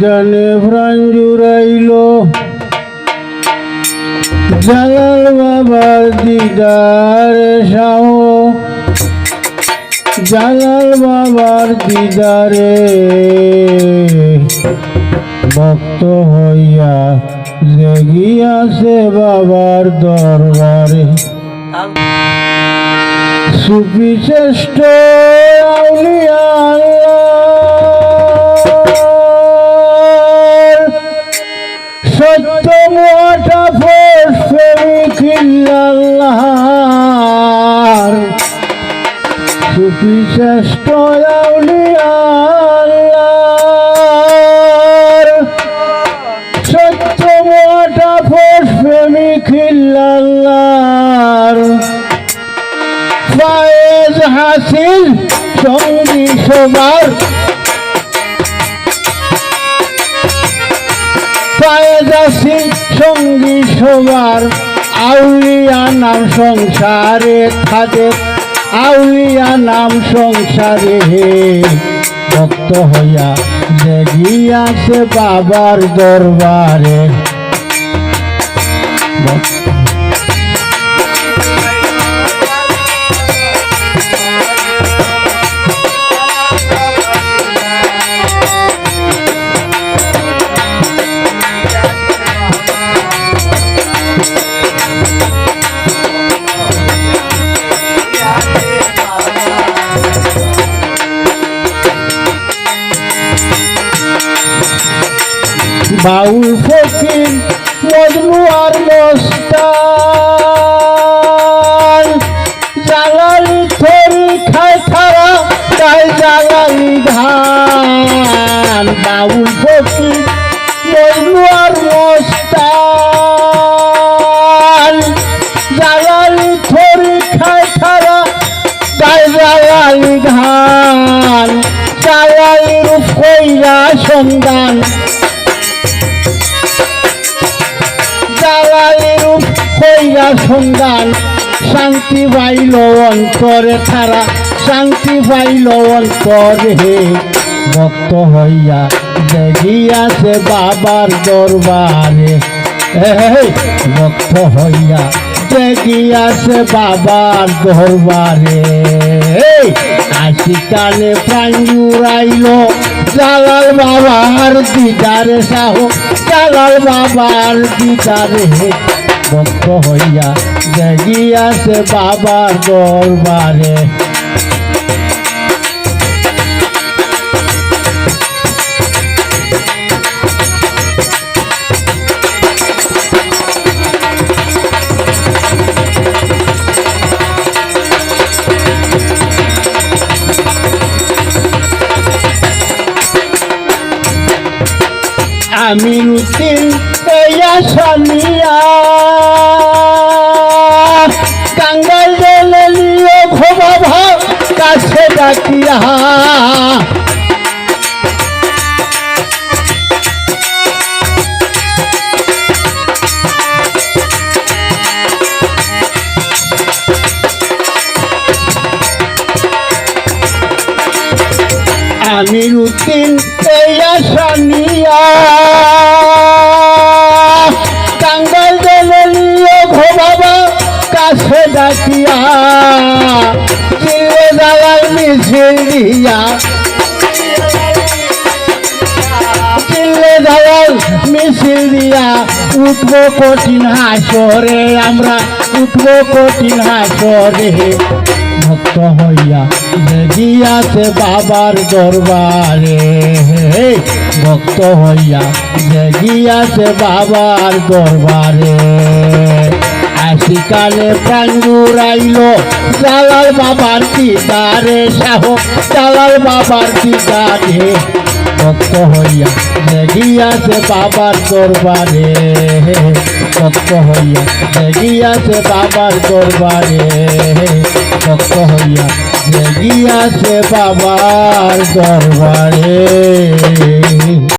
গানে প্রাণ জুড়াইল। জালাল বাবার দিদারে শাহ জালাল বাবার দিদারে ভক্ত হইয়া জেগিয়াছে বাবার দরবারে। সুফি শ্রেষ্ঠ আউলিয়া আল্লাহর সত্য মোটা প্রেমিক আল্লাহর সুফি শ্রেষ্ঠ আউলিয়া সত্য মোটা প্রেমিক আল্লাহর ফায়েজ হাসিল সঙ্গী সবার। ফায়েজ হাসিল সঙ্গী সবার। আউলিয়া নাম সংসারে থাকে। আউলিয়া নাম সংসারে হে। ভক্ত হইয়া দেখিয়াছে বাবার দরবারে। ভক্ত বাউল ফকির, মজনু আর মস্তান। জালালি থরি খায় খারা তাই জালালি ধান। বাউল ফকির, মজনু আর মস্তান। জালালি থরি খায় খারা তাই জালালি ধান। জালালির কইরা সন্ধান। কইরা সন্ধান, শান্তি পাইল অন্তরে তারা শান্তি পাইল অন্তরে ভক্ত হইয়া দেখিয়াছে বাবার দরবারে। ভক্ত হইয়া দেখিয়াছে বাবার দরবারে। প্রাণ জুড়াইল, জালাল বাবার দিদারে সাহ জালাল বাবার দিদারে ভক্ত হইয়া দেখিয়াছে বাবার দরবারে। আমিরুদ্দিন এয়া সামিয়া কাঙ্গাল জলে নিয়ে ঘোবা ভাব কাছে ডাকিয়া। আমিরুদ্দিন এয়া সামিয়া কাঙ্গাল কাছে ডাকিয়া চিল্লে দালাল মিছিল দিয়া চিল্লে দালাল মিছিল দিয়া উঠবো কঠিন হাসরে আমরা, উঠবো কঠিন হাসরে। ভক্ত হইয়া দেখিয়াছে বাবার দরবারে। ভক্ত হইয়া দেখিয়াছে বাবার দরবারে। আশিকালে প্রাণ জুড়াইল জালাল বাবার দিদারে সাহ, জালাল বাবার দিদারে ভক্ত হইয়া দেখিয়াছে বাবার দরবারে। ভক্ত হইয়া দেখিয়াছে বাবার দরবারে। ভক্ত হইয়া দেখিয়াছে বাবার দরবারে।